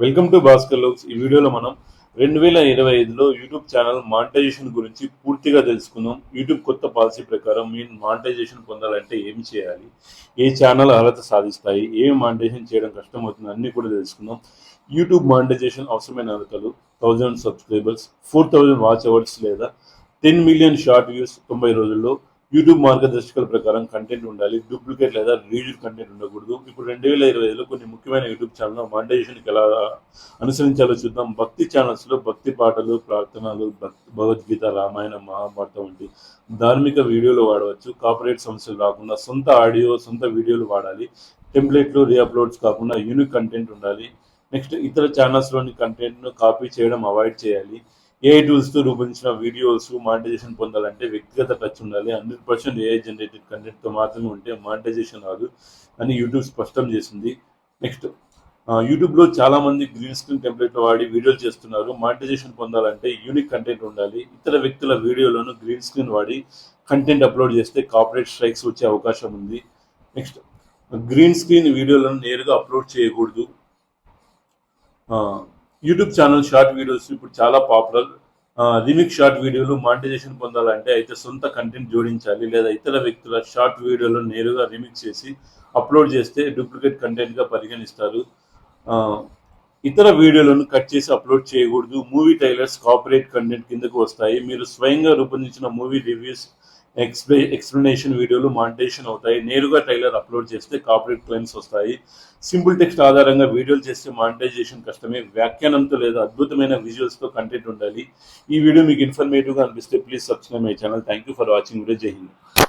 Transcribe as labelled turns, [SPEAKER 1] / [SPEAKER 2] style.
[SPEAKER 1] Welcome to Bhaskar లోక్స్. ఈ వీడియోలో మనం రెండు వేల ఇరవై ఐదులో యూట్యూబ్ ఛానల్ మానిటైజేషన్ గురించి పూర్తిగా తెలుసుకుందాం. యూట్యూబ్ కొత్త పాలసీ ప్రకారం మీరు మానిటైజేషన్ పొందాలంటే ఏమి చేయాలి? ఏ ఛానల్ అర్హత సాధిస్తాయి? ఏం మానిటైజేషన్ చేయడం కష్టమవుతుంది? అన్నీ కూడా తెలుసుకుందాం. యూట్యూబ్ మానిటైజేషన్ అవసరమైన అర్హతలు thousand subscribers four thousand watch hours లేదా టెన్ మిలియన్ షార్ట్ వ్యూస్ తొంభై రోజుల్లో యూట్యూబ్ మార్గదర్శకాల ప్రకారం కంటెంట్ ఉండాలి డూప్లికేట్ లేదా రీయూజ్ కంటెంట్ ఉండకూడదు. ఇప్పుడు రెండు వేల ఇరవై ఐదులో కొన్ని ముఖ్యమైన యూట్యూబ్ ఛానల్ మానిటైజేషన్కి ఎలా అనుసరించాలో చూద్దాం. భక్తి ఛానల్స్లో భక్తి పాటలు ప్రార్థనలు భగవద్గీత రామాయణం మహాభారతం వంటి ధార్మిక వీడియోలు వాడవచ్చు. కాపరేట్ సమస్యలు రాకుండా సొంత ఆడియో సొంత వీడియోలు వాడాలి. టెంప్లెట్లు రీఅప్లోడ్స్ కాకుండా యూనిక్ కంటెంట్ ఉండాలి. నెక్స్ట్ ఇతర ఛానల్స్లోని కంటెంట్ను కాపీ చేయడం అవాయిడ్ చేయాలి. ఏఐ టూల్స్తో రూపొందించిన వీడియోస్ మానిటైజేషన్ పొందాలంటే వ్యక్తిగత టచ్ ఉండాలి. హండ్రెడ్ పర్సెంట్ ఏఐ జనరేటెడ్ కంటెంట్తో మాత్రమే ఉంటే మానిటైజేషన్ రాదు అని యూట్యూబ్ స్పష్టం చేసింది. నెక్స్ట్ యూట్యూబ్లో చాలామంది గ్రీన్ స్క్రీన్ టెంప్లెట్లు వాడి వీడియోలు చేస్తున్నారు. మానిటైజేషన్ పొందాలంటే యూనిక్ కంటెంట్ ఉండాలి. ఇతర వ్యక్తుల వీడియోలను గ్రీన్ స్క్రీన్ వాడి కంటెంట్ అప్లోడ్ చేస్తే కాపరేట్ స్ట్రైక్స్ వచ్చే అవకాశం ఉంది. నెక్స్ట్ గ్రీన్ స్క్రీన్ వీడియోలను నేరుగా అప్లోడ్ చేయకూడదు. యూట్యూబ్ ఛానల్ షార్ట్ వీడియోస్ ఇప్పుడు చాలా పాపులర్. రిమిక్ షార్ట్ వీడియోలు మానిటైజేషన్ పొందాలంటే అయితే సొంత కంటెంట్ జోడించాలి లేదా ఇతర వ్యక్తుల షార్ట్ వీడియోలను నేరుగా రిమిక్ చేసి అప్లోడ్ చేస్తే డూప్లికేట్ కంటెంట్గా పరిగణిస్తారు. ఇతర వీడియోలను కట్ చేసి అప్లోడ్ చేయకూడదు. మూవీ టైలర్స్ కాపరేట్ కంటెంట్ కిందకు వస్తాయి. మీరు స్వయంగా రూపొందించిన మూవీ రివ్యూస్ ఎక్స్ప్లె ఎక్స్ప్లెనేషన్ వీడియోలు మానిటేషన్ అవుతాయి. నేరుగా టైలర్ అప్లోడ్ చేస్తే కాపరేట్ క్లైమ్స్ వస్తాయి. సింపుల్ టెక్స్ట్ ఆధారంగా వీడియోలు చేస్తే మానిటైజేషన్ కష్టమే. వ్యాఖ్యానంతో లేదా అద్భుతమైన విజువల్స్తో కంటెంట్ ఉండాలి. ఈ వీడియో మీకు ఇన్ఫర్మేటివ్గా అనిపిస్తే please subscribe my channel thank you for watching video జై హింద్.